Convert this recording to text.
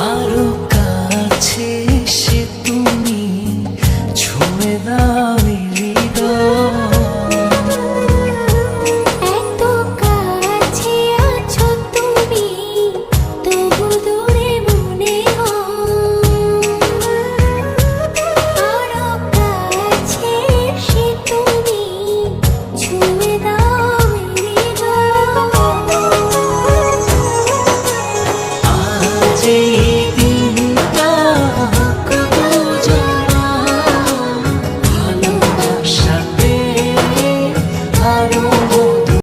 আরও কাছে সে তুমি ছুঁয়ে দাও